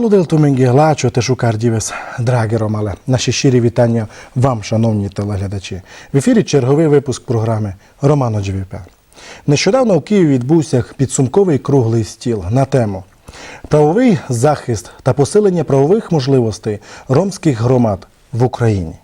Делудел Туменгі Глачо те Шукардівес, драгі Ромале. Наші щирі вітання вам, шановні телеглядачі. В ефірі черговий випуск програми Романо Джвіпе. Нещодавно у Києві відбувся підсумковий круглий стіл на тему Правовий захист та посилення правових можливостей ромських громад в Україні.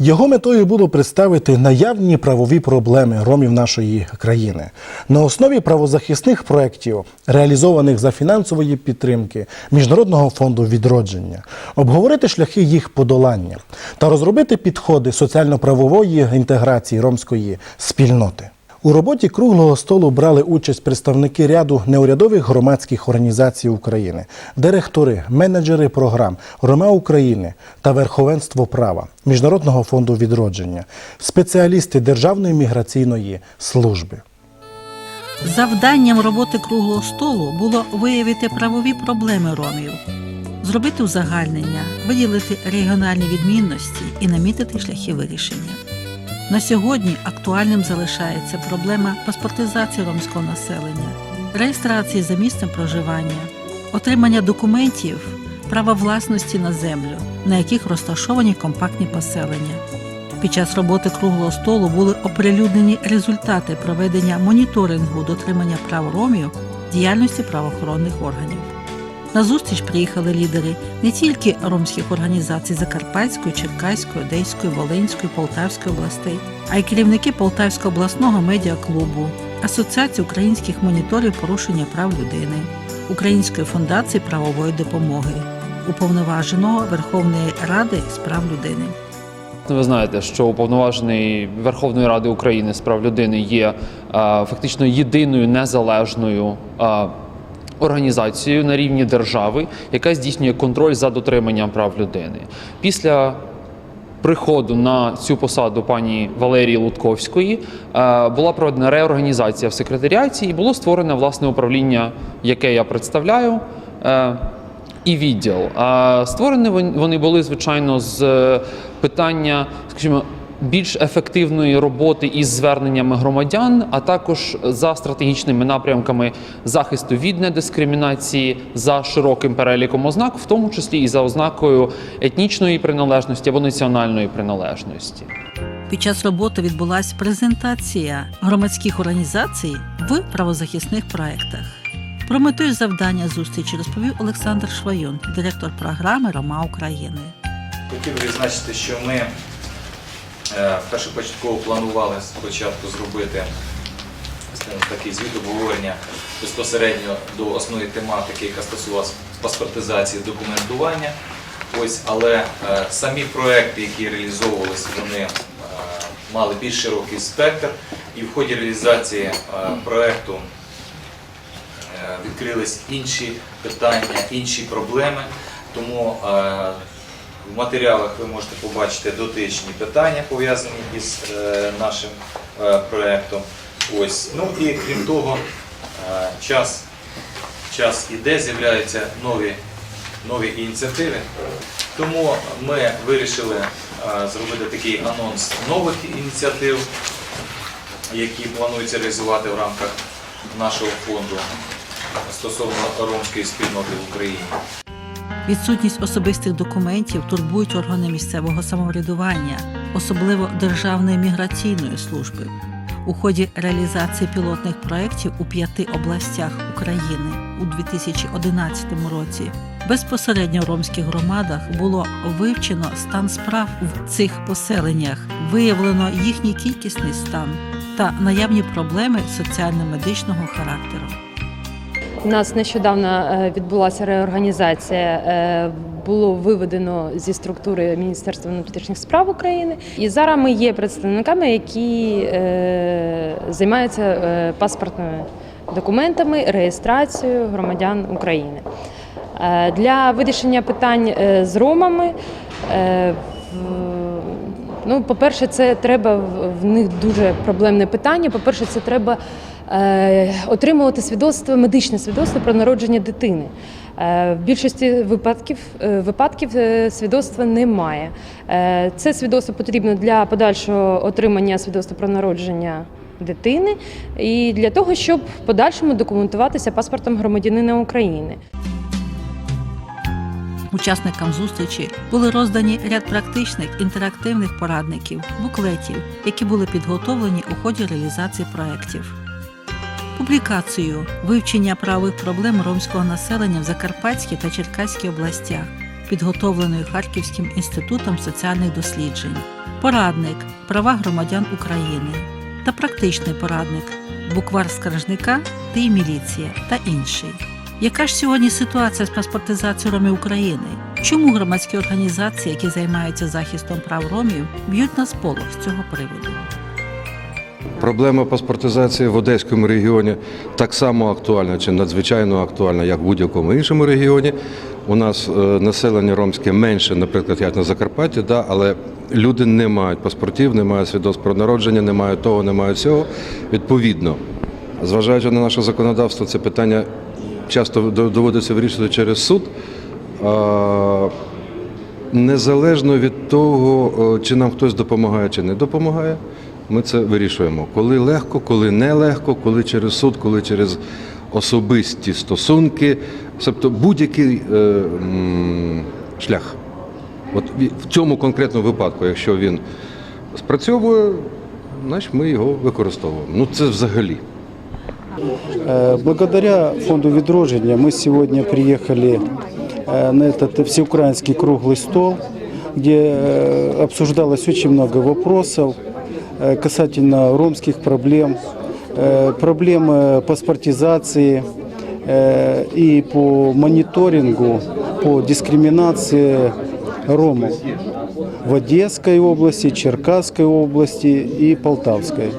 Його метою було представити наявні правові проблеми ромів нашої країни на основі правозахисних проєктів, реалізованих за фінансової підтримки Міжнародного фонду відродження, обговорити шляхи їх подолання та розробити підходи соціально-правової інтеграції ромської спільноти. У роботі круглого столу брали участь представники ряду неурядових громадських організацій України, директори, менеджери програм Рома України та Верховенство права Міжнародного фонду відродження, спеціалісти Державної міграційної служби. Завданням роботи круглого столу було виявити правові проблеми ромів, зробити узагальнення, виділити регіональні відмінності і намітити шляхи вирішення. На сьогодні актуальним залишається проблема паспортизації ромського населення, реєстрації за місцем проживання, отримання документів, права власності на землю, на яких розташовані компактні поселення. Під час роботи круглого столу були оприлюднені результати проведення моніторингу дотримання прав ромів діяльності правоохоронних органів. На зустріч приїхали лідери не тільки ромських організацій Закарпатської, Черкаської, Одеської, Волинської, Полтавської областей, а й керівники Полтавського обласного медіаклубу, Асоціації українських моніторів порушення прав людини, Української фундації правової допомоги, уповноваженого Верховної Ради з прав людини. Ви знаєте, що уповноважений Верховної Ради України з прав людини є е, фактично єдиною незалежною е, організацією на рівні держави, яка здійснює контроль за дотриманням прав людини. Після приходу на цю посаду пані Валерії Лутковської е, була проведена реорганізація в секретаріаті і було створено власне управління, яке я представляю. е, і відділ. А створені вони були звичайно з е, питання, скажімо. Більш ефективної роботи із зверненнями громадян, а також за стратегічними напрямками захисту від недискримінації за широким переліком ознак, в тому числі і за ознакою етнічної приналежності або національної приналежності. Під час роботи відбулася презентація громадських організацій в правозахисних проєктах. Про мету і завдання зустрічі розповів Олександр Шваюн, директор програми Рома України. Хотів би відзначити, що ми першопочатково планували спочатку зробити такий звіт обговорення безпосередньо до основної тематики, яка стосувалася паспортизації документування. Ось, але е, самі проекти, які реалізовувалися, вони е, мали більш широкий спектр, і в ході реалізації е, проекту е, відкрились інші питання, інші проблеми. Тому е, в матеріалах ви можете побачити дотичні питання, пов'язані із е, нашим е, проектом. Ось. Ну і крім того, е, час, час іде, з'являються нові, нові ініціативи. Тому ми вирішили зробити такий анонс нових ініціатив, які планується реалізувати в рамках нашого фонду стосовно ромської спільноти в Україні. Відсутність особистих документів турбують органи місцевого самоврядування, особливо Державної міграційної служби. У ході реалізації пілотних проєктів у п'яти областях України у 2011 році безпосередньо в ромських громадах було вивчено стан справ в цих поселеннях, виявлено їхній кількісний стан та наявні проблеми соціально-медичного характеру. У нас нещодавно е, відбулася реорганізація. е, Було виведено зі структури Міністерства внутрішніх справ України, і зараз ми є представниками, які е, займаються паспортними документами, реєстрацією громадян України. Для вирішення питань з ромами. Ну, по-перше, це треба в- них дуже проблемне питання. По-перше, це треба отримувати свідоцтво, медичне свідоцтво про народження дитини. Е, в більшості випадків, е, випадків е, свідоцтва немає. Е, це свідоцтво потрібно для подальшого отримання свідоцтва про народження дитини і для того, щоб в подальшому документуватися паспортом громадянина України. Учасникам зустрічі були роздані ряд практичних інтерактивних порадників, буклетів, які були підготовлені у ході реалізації проєктів. Публікацію вивчення правових проблем ромського населення в Закарпатській та Черкаській областях, підготовленою Харківським інститутом соціальних досліджень, порадник права громадян України та практичний порадник буквар скаржника та і міліція та інший. Яка ж сьогодні ситуація з паспортизацією ромів України? Чому громадські організації, які займаються захистом прав ромів, б'ють на сполох з цього приводу? Проблема паспортизації в Одеському регіоні так само актуальна чи надзвичайно актуальна, як в будь-якому іншому регіоні. У нас е, населення ромське менше, наприклад, як на Закарпатті, да, але люди не мають паспортів, не мають свідоцтв про народження, не мають того, не мають цього. Відповідно, зважаючи на наше законодавство, це питання часто доводиться вирішувати через суд. Незалежно від того, чи нам хтось допомагає, чи не допомагає, ми це вирішуємо. Коли легко, коли не легко, коли через суд, коли через особисті стосунки, тобто будь-який е, м, шлях. От ві- в цьому конкретному випадку, якщо він спрацьовує, значить ми його використовуємо. Ну це взагалі. Э, Благодаря фонду «Відродження» мы сегодня приехали э, на этот всеукраинский круглый стол, где э, обсуждалось очень много вопросов э, Касательно ромских проблем, э, проблемы паспортизации э, и по мониторингу, по дискриминации ромов в Одесской области, Черкасской области и Полтавской.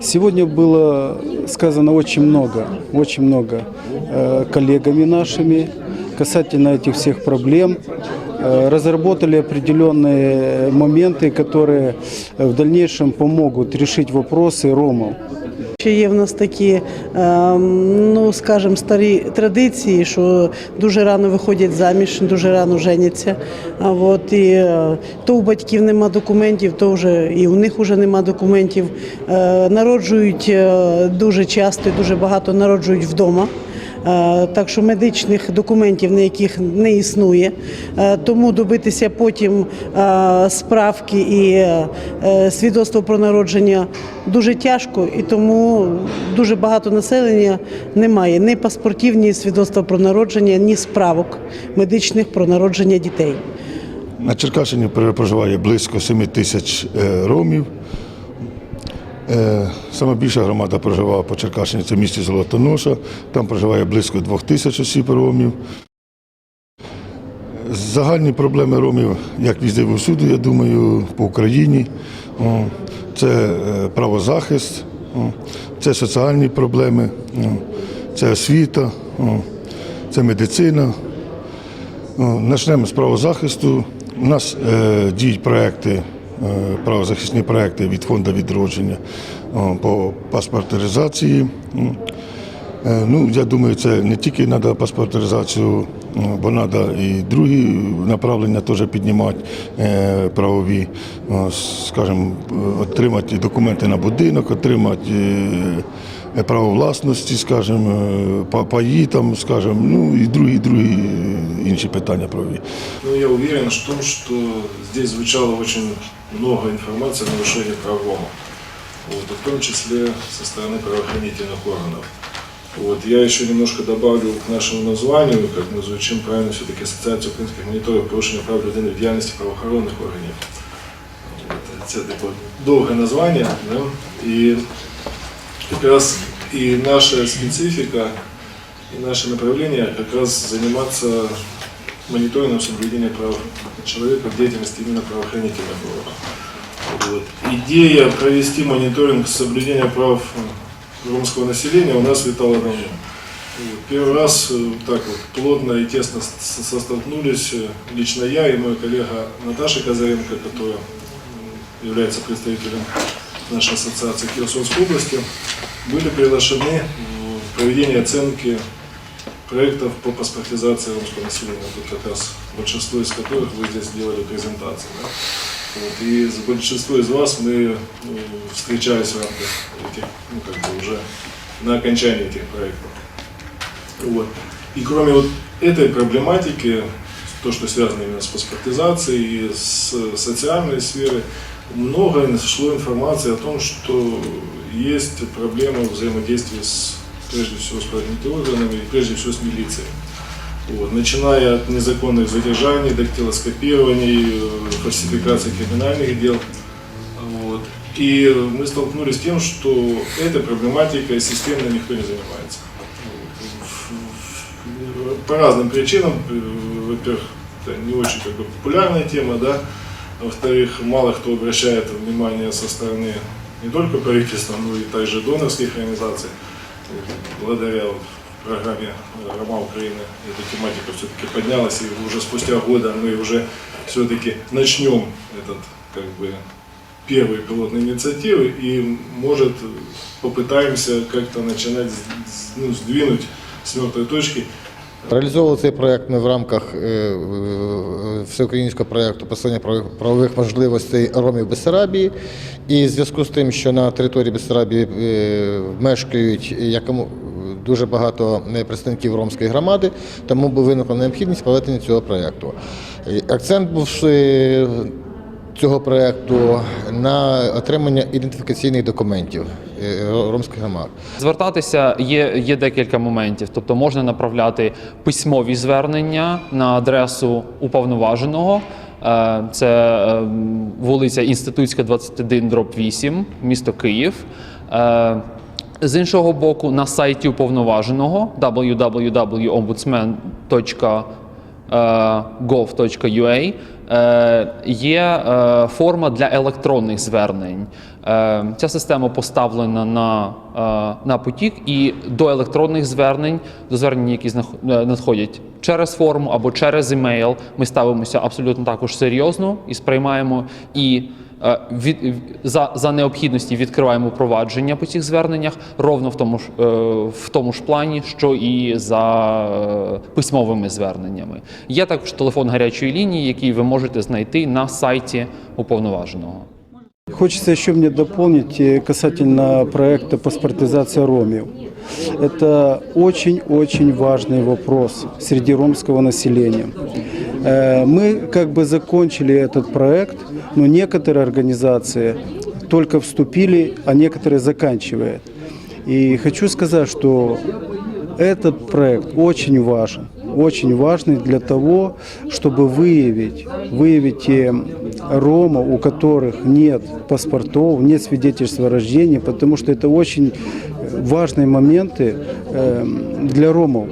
Сегодня было сказано очень много, очень много э, коллегами нашими касательно этих всех проблем. Э, Разработали определенные моменты, которые в дальнейшем помогут решить вопросы ромов. Ще є в нас такі, ем, ну скажімо, старі традиції, що дуже рано виходять заміж, дуже рано женяться. А от і е, то у батьків нема документів, то вже і у них вже нема документів. Е, Народжують е, дуже часто, і дуже багато народжують вдома. Е, Так що медичних документів ніяких не існує, Е, тому добитися потім е, справки і свідоцтво про народження дуже тяжко, і тому дуже багато населення немає ні паспортів, ні свідоцтва про народження, ні справок медичних про народження дітей. На Черкащині проживає близько 7 тисяч ромів. Е, Саме більша громада проживає по Черкащині, це в місті Золотоноша. Там проживає близько 2 тисяч осіб ромів. Загальні проблеми ромів, як візде всюди, я думаю, по Україні. Це е, правозахист, це соціальні проблеми, це освіта, це медицина. Почнемо з правозахисту. У нас е, діють проекти, правозахисні проекти від фонду відродження по паспортизації. Е, Ну, я думаю, це не тільки треба паспортизацію, бо треба і другі направлення теж піднімати е, правові, скажімо, е, отримати документи на будинок, отримати е, право власності, скажімо, е, па- паї, там, скажімо, ну і другі, другі е, інші питання правові. Ну, я уверен в том, что здесь звучало очень много информации о нарушении прав Рома, вот, и в том числе со стороны правоохранительных органов. Вот, я еще немножко добавлю к нашему названию, как мы звучим правильно, все-таки Ассоциация українських моніторів порушення прав людини в діяльності правоохоронних органів. Вот, це таке довге названня, да? і якраз і наша специфіка, и наше направление как раз заниматься мониторингом соблюдения прав человека в деятельности именно правоохранительных органов. Вот. Идея провести мониторинг соблюдения прав ромского населения у нас витала давно. Первый раз э, так вот плотно и тесно состолкнулись э, лично я и мой коллега Наташа Казаренко, которая является представителем нашей ассоциации Херсонской области, были приглашены в проведение оценки проектов по паспортизации русского населения, тут как раз большинство из которых вы здесь делали презентации. да. Вот, и с большинство из вас мы ну, встречались в рамках этих, ну, как бы уже на окончании этих проектов. Вот. И кроме вот этой проблематики, то, что связано именно с паспортизацией и с социальной сферой, много шло информации о том, что есть проблема взаимодействия с, прежде всего, с правоохранительными органами и прежде всего с милицией. Вот, начиная от незаконных задержаний, дактилоскопирований, э, фальсификации криминальных дел. Вот. И мы столкнулись с тем, что этой проблематикой системно никто не занимается. По разным причинам. Э, Во-первых, это не очень как бы, популярная тема, да. Во-вторых, мало кто обращает внимание со стороны не только правительства, но и также донорских организаций. Благодаря программе Рома Украины эта тематика все-таки поднялась, и уже спустя года мы уже все-таки начнем этот как бы первые пилотные инициативы и может попытаемся как-то начинать ну, сдвинуть с мертвой точки Реалізовували цей проект ми в рамках е, е, всеукраїнського проекту посилення правових- можливостей ромів Бессарабії. І в зв'язку з тим, що на території Бессарабії е, мешкають якому дуже багато представників ромської громади, тому виникла необхідність проведення цього проекту. Акцент був цього проекту на отримання ідентифікаційних документів ромських громад. Звертатися є, є декілька моментів. Тобто можна направляти письмові звернення на адресу уповноваженого. Е, Це е, вулиця Інститутська, 21, дроб 8, місто Київ. Е, З іншого боку, на сайті уповноваженого www.ombudsman.com gov.ua е, є е, форма для електронних звернень. Е, Ця система поставлена на, е, на потік, і до електронних звернень, до звернень, які е, надходять через форму або через емейл, ми ставимося абсолютно також серйозно і сприймаємо і. е, Від за, за необхідності відкриваємо провадження по цих зверненнях ровно в тому ж е, в тому ж плані, що і за е, письмовими зверненнями. Є також телефон гарячої лінії, який ви можете знайти на сайті уповноваженого. Хочется еще мне дополнить э, касательно проекта паспортизация ромів. Это очень-очень важный вопрос среди ромского населения. Э, Мы как бы закончили этот проект, но некоторые организации только вступили, а некоторые заканчивают. И хочу сказать, что этот проект очень важен, очень важный для того, чтобы выявить, выявить э, ромов, у которых нет паспортов, нет свидетельства о рождении, потому что это очень важные моменты э, для ромов.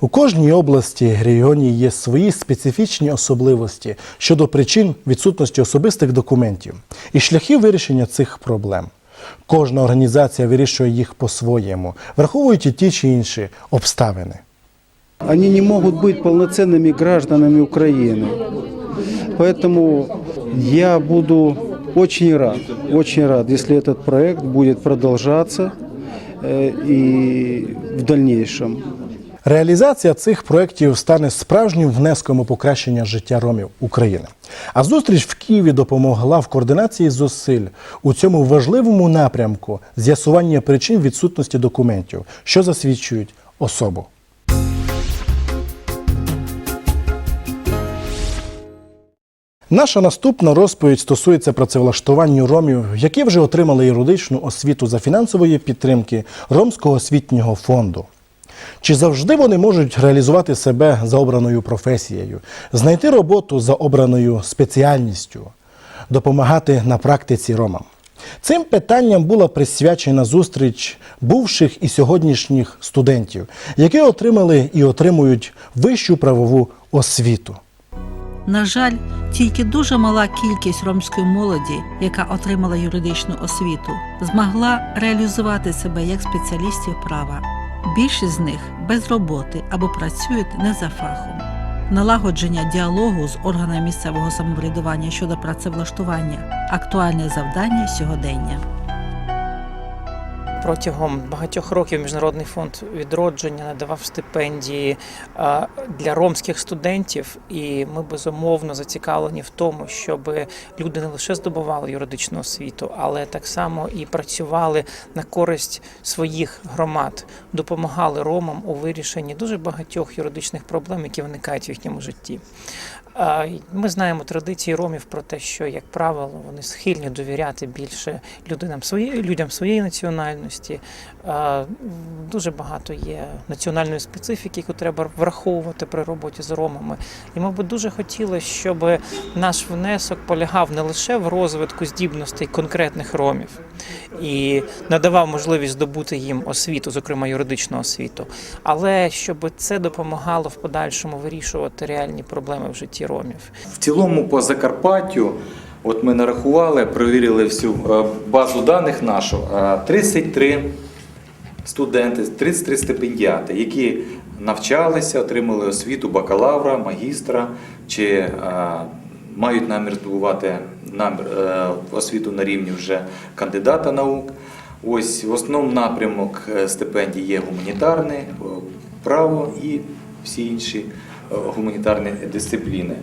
У кожній області регіоні є свої специфічні особливості щодо причин відсутності особистих документів і шляхів вирішення цих проблем. Кожна організація вирішує їх по-своєму, враховуючи ті чи інші обставини. Они не могут быть полноценными гражданами Украины. Поэтому я буду очень рад, очень рад, если этот проект будет продолжаться э, и в дальнейшем. Реалізація цих проєктів стане справжнім внеском у покращення життя ромів України. А зустріч в Києві допомогла в координації зусиль у цьому важливому напрямку з'ясування причин відсутності документів, що засвідчують особу. Наша наступна розповідь стосується працевлаштування ромів, які вже отримали юридичну освіту за фінансової підтримки Ромського освітнього фонду. Чи завжди вони можуть реалізувати себе за обраною професією, знайти роботу за обраною спеціальністю, допомагати на практиці ромам? Цим питанням була присвячена зустріч бувших і сьогоднішніх студентів, які отримали і отримують вищу правову освіту. На жаль, тільки дуже мала кількість ромської молоді, яка отримала юридичну освіту, змогла реалізувати себе як спеціалістів права. Більшість з них без роботи або працюють не за фахом. Налагодження діалогу з органами місцевого самоврядування щодо працевлаштування актуальне завдання сьогодення. Протягом багатьох років Міжнародний фонд відродження надавав стипендії для ромських студентів, і ми безумовно зацікавлені в тому, щоб люди не лише здобували юридичну освіту, але так само і працювали на користь своїх громад, допомагали ромам у вирішенні дуже багатьох юридичних проблем, які виникають в їхньому житті. Ми знаємо традиції ромів про те, що, як правило, вони схильні довіряти більше людинам своєї людям своєї національності. А, Дуже багато є національної специфіки, яку треба враховувати при роботі з ромами. І ми би дуже хотіли, щоб наш внесок полягав не лише в розвитку здібностей конкретних ромів і надавав можливість здобути їм освіту, зокрема юридичну освіту, але щоб це допомагало в подальшому вирішувати реальні проблеми в житті ромів. В цілому по Закарпаттю, от ми нарахували, перевірили всю е, базу даних нашу, е, 33 студенти, 33 стипендіати, які навчалися, отримали освіту бакалавра, магістра чи е, мають намір здобувати намір, е, освіту на рівні вже кандидата наук. Ось в основному напрямок е, стипендій є гуманітарне, е, право і всі інші е, гуманітарні дисципліни.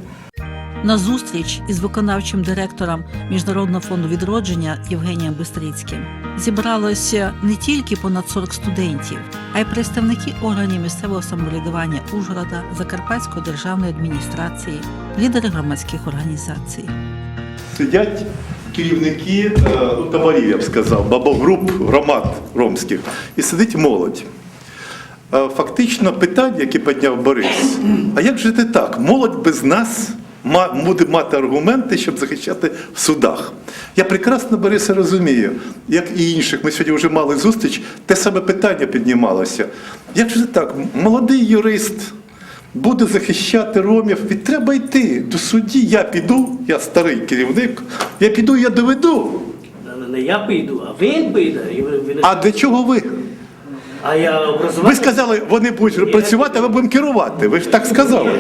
На зустріч із виконавчим директором Міжнародного фонду відродження Євгенієм Бистрицьким зібралося не тільки понад 40 студентів, а й представники органів місцевого самоврядування Ужгорода, Закарпатської державної адміністрації, лідери громадських організацій. сидять керівники е, ну, таборів, я б сказав, бабогруп громад ромських, і сидить молодь. Е, Фактично питання, яке підняв Борис, а як жити так? Молодь без нас буде мати аргументи, щоб захищати в судах. Я прекрасно Бориса розумію, як і інших. Ми сьогодні вже мали зустріч, те саме питання піднімалося. Як же так? Молодий юрист буде захищати ромів, і треба йти до судді. Я піду, я старий керівник, я піду, я доведу. Не я піду, а він піде. Ви- не- А для чого ви? А я образування. Ви сказали, вони будуть працювати, а ми будемо керувати. Ви ж так сказали.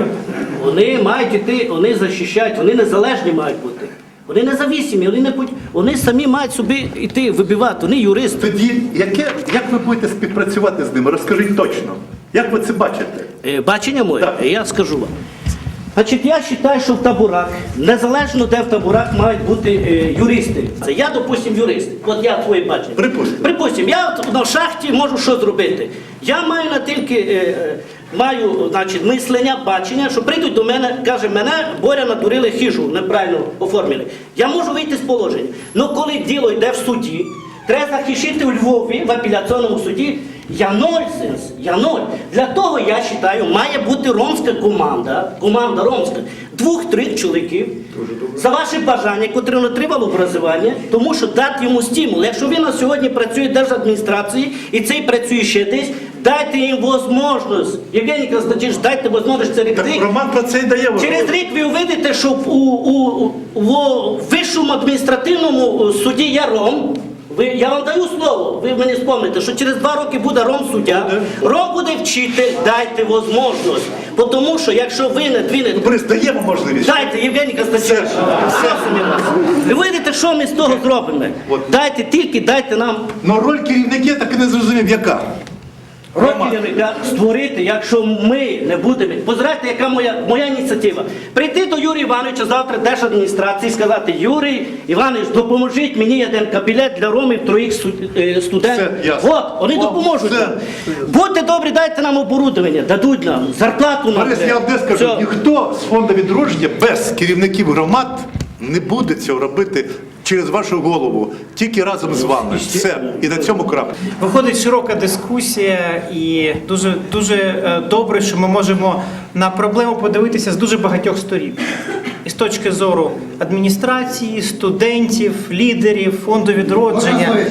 Вони мають іти, вони захищають, вони незалежні мають бути. Вони независимі, вони не будь- вони самі мають собі йти вибивати, вони юристи. Тоді яке, як ви будете співпрацювати з ними? Розкажіть точно. Як ви це бачите? Е, Бачення моє, Так. я скажу вам. Значить, я вважаю, що в таборах, незалежно де в таборах мають бути е, юристи. Це я, допустим, юрист. От я твоє бачення. Припустимо. Припустимо, я от на шахті можу що зробити. Я маю на тільки е, е, маю значить, мислення, бачення, що прийдуть до мене, каже, мене боря надурили хижу, неправильно оформили. Я можу вийти з положення. Ну коли діло йде в суді, треба захищити у Львові в апеляційному суді. Я нонсенс, я ноль. Для того я вважаю, має бути ромська команда, команда ромська, двох-трьох чоловіків, за ваше бажання, котрі не отримали образування, тому що дати йому стимул. Якщо він на сьогодні працює в держадміністрації і цей працює ще десь, дайте їм можливість. Євгеній Константинович, дайте можливість Так рік. Роман про це і дає Через рік ви увидите, що у, у, у, у вищому адміністративному суді є Ром. Ви, я вам даю слово, ви мені спомните, що через два роки буде Ром суддя, Ром буде вчитель, дайте можливість. Тому що якщо ви не двинете Борис, даємо можливість. Дайте, Євгеній Константинович, просимо вас. Ви видите, що ми з того зробимо. Дайте тільки, дайте нам Ну роль керівників так і не зрозумів, яка. Рокерівника створити, якщо ми не будемо. Позирайте, яка моя, моя ініціатива. Прийти до Юрія Івановича завтра держадміністрації і сказати, Юрій Іванович, допоможіть мені один кабінет для ромів троїх е, студентів. От, вони О, допоможуть все. Будьте добрі, дайте нам оборудовання, дадуть нам, зарплату нам. Борис, я одне скажу, Все. ніхто з фонду відродження без керівників громад не буде цього робити через вашу голову, тільки разом з вами. Все. І на цьому крапка. Виходить широка дискусія, і дуже дуже е, добре, що ми можемо на проблему подивитися з дуже багатьох сторін. І з точки зору адміністрації, студентів, лідерів, фонду відродження.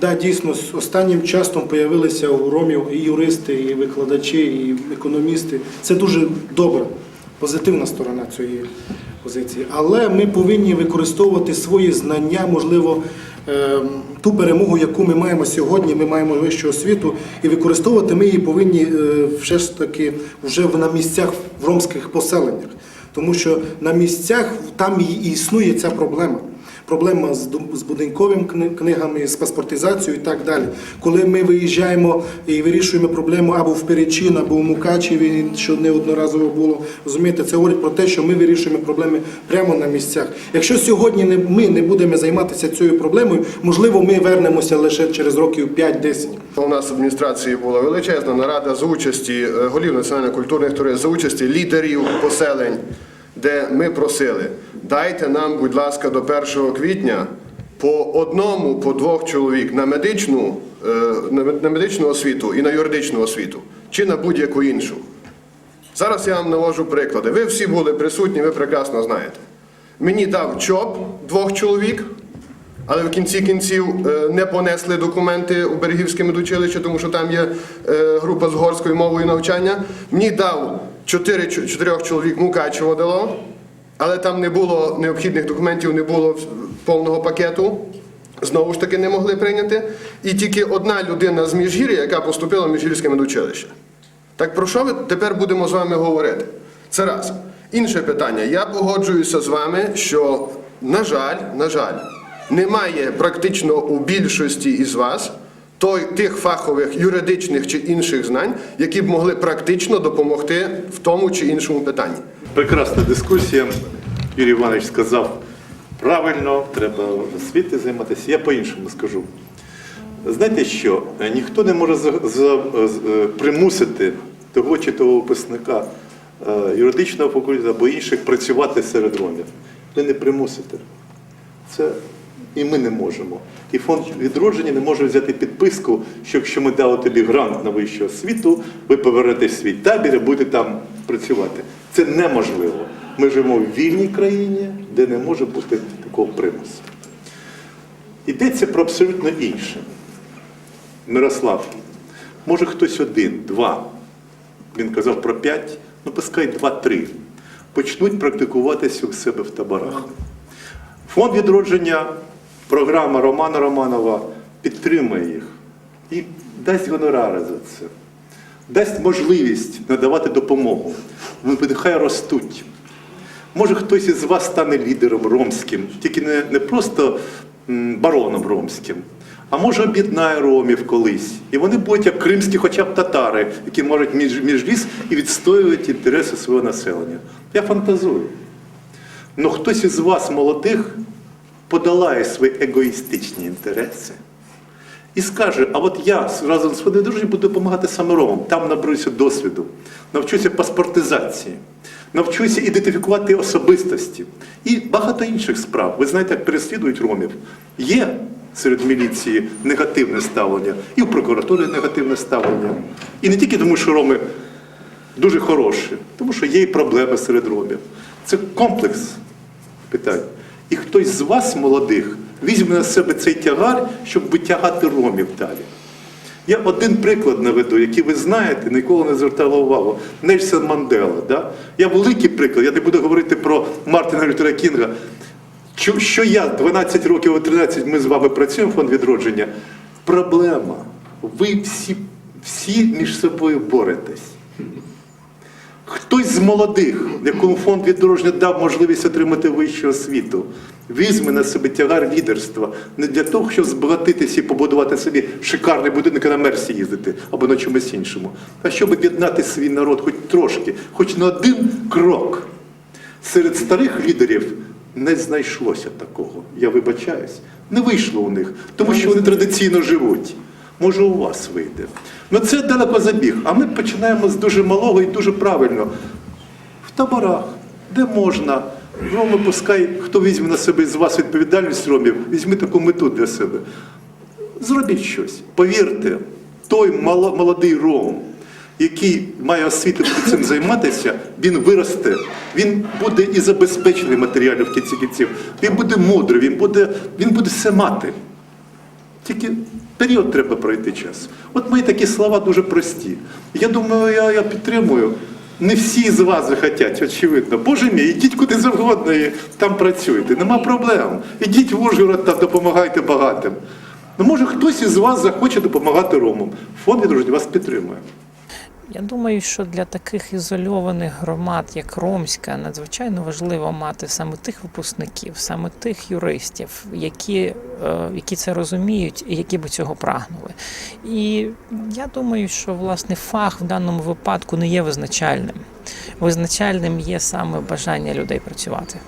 Да, дійсно, з останнім часом появилися у ромів і юристи, і викладачі, і економісти. Це дуже добра, позитивна сторона цієї позиції. Але ми повинні використовувати свої знання, можливо, ем, ту перемогу, яку ми маємо сьогодні, ми маємо вищу освіту, і використовувати ми її повинні все ж таки вже на місцях в ромських поселеннях. Тому що на місцях там і існує ця проблема. Проблема з, з будинковими книгами, з паспортизацією і так далі. Коли ми виїжджаємо і вирішуємо проблему або в Перечин, або в Мукачеві, що неодноразово було, розумієте, це говорить про те, що ми вирішуємо проблеми прямо на місцях. Якщо сьогодні не, ми не будемо займатися цією проблемою, можливо, ми вернемося лише через років 5-10. У нас в адміністрації була величезна нарада за участі е, голів національно-культурних туристів, за участі лідерів поселень, де ми просили, дайте нам, будь ласка, до 1 квітня по одному, по двох чоловік на медичну, е, на медичну освіту і на юридичну освіту, чи на будь-яку іншу. Зараз я вам навожу приклади. Ви всі були присутні, ви прекрасно знаєте. Мені дав ЧОП двох чоловік, але в кінці кінців е, не понесли документи у Берегівське медучилище, тому що там є е, група з горською мовою навчання. Мені дав чотирьох чоловік Мукачево дало, але там не було необхідних документів, не було повного пакету. Знову ж таки не могли прийняти. І тільки одна людина з Міжгір'я, яка поступила в Міжгірське медучилище. Так про що ми тепер будемо з вами говорити? Це раз. Інше питання. Я погоджуюся з вами, що, на жаль, на жаль, немає практично у більшості із вас той, тих фахових юридичних чи інших знань, які б могли практично допомогти в тому чи іншому питанні. Прекрасна дискусія. Юрій Іванович сказав правильно, треба освіти займатися. Я по-іншому скажу. Знаєте що? Ніхто не може е, примусити того чи того випускника е, юридичного факультету або інших працювати серед ромів. Ви не примусите. Це і ми не можемо. І фонд відродження не може взяти підписку, що якщо ми дали тобі грант на вищу освіту, ви повернетесь в свій табір і будете там працювати. Це неможливо. Ми живемо в вільній країні, де не може бути такого примусу. Йдеться про абсолютно інше. Мирослав, може хтось один, два, він казав про п'ять, ну пускай два-три, почнуть практикуватися у себе в таборах. Фонд відродження, програма Романа Романова підтримує їх і дасть гонорари за це, дасть можливість надавати допомогу. Вони нехай ростуть. Може, хтось із вас стане лідером ромським, тільки не, не просто бароном ромським, а може об'єднає ромів колись. І вони будуть як кримські, хоча б татари, які можуть між, міжліс і відстоювати інтереси свого населення. Я фантазую. Ну хтось із вас, молодих, подолає свої егоїстичні інтереси і скаже: а от я разом з своєю дружною буду допомагати саме ромам, там наберуся досвіду, навчуся паспортизації, навчуся ідентифікувати особистості і багато інших справ. Ви знаєте, як переслідують ромів. Є серед міліції негативне ставлення, і в прокуратурі негативне ставлення. І не тільки тому, що роми дуже хороші, тому що є і проблеми серед ромів. Це комплекс питань. І хтось з вас, молодих, візьме на себе цей тягар, щоб витягати ромів далі. Я один приклад наведу, який ви знаєте, ніколи не звертали увагу. Нельсон Мандела. Да? Я великий приклад, я не буду говорити про Мартина Лютера Кінга. Що, я 12 років, 13 ми з вами працюємо фонд відродження. Проблема. Ви всі, всі між собою боретесь. Хтось з молодих, якому фонд відродження дав можливість отримати вищу освіту, візьме на себе тягар лідерства не для того, щоб збагатитися і побудувати собі шикарний будинок і на мерсі їздити або на чомусь іншому, а щоб об'єднати свій народ хоч трошки, хоч на один крок. Серед старих лідерів не знайшлося такого. Я вибачаюсь. Не вийшло у них, тому що вони традиційно живуть. Може, у вас вийде. Ну це далеко забіг. А ми починаємо з дуже малого і дуже правильно. В таборах, де можна. Роми, пускай, хто візьме на себе з вас відповідальність ромів, візьми таку мету для себе. Зробіть щось. Повірте, той молодий ром, який має освіту цим займатися, він виросте, він буде і забезпечений матеріально в кінці кінців. Він буде мудрий, він буде, він буде все мати. Тільки період треба пройти час. От мої такі слова дуже прості. Я думаю, я, я підтримую. Не всі з вас захотять, очевидно. Боже мій, ідіть куди завгодно і там працюйте. Нема проблем. Ідіть в Ужгород та допомагайте багатим. Ну, може, хтось із вас захоче допомагати ромам. Фонд відружить вас підтримує. Я думаю, що для таких ізольованих громад, як Ромська, надзвичайно важливо мати саме тих випускників, саме тих юристів, які, е, які це розуміють і які би цього прагнули. І я думаю, що власне фах в даному випадку не є визначальним. Визначальним є саме бажання людей працювати.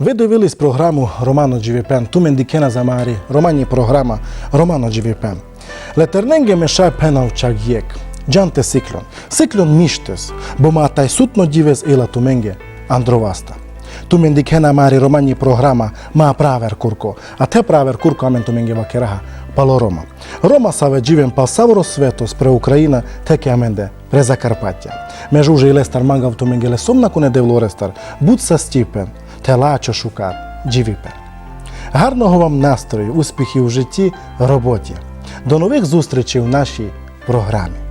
Ви дивились програму Романо GVPN, tu mendikena zamari, romanji programa Romano GVPN. Leternenge mešaj penav čak jek, džante siklon, siklon mištes, bo ma taj sutno dives ila. Tu mendikena mari romanji programa ma praver kurko, a te praver kurko amen tumenge vakeraha palo Roma. Roma save dživem pal savro svetos pre Ukrajina teke amende pre Zakarpаття. Меж уже і лестар мангав tumenge lesom kune devlorestar, bud sa stipen, те лачо шукат, джівіпер. Гарного вам настрою, успіхів у житті, роботі. До нових зустрічей в нашій програмі.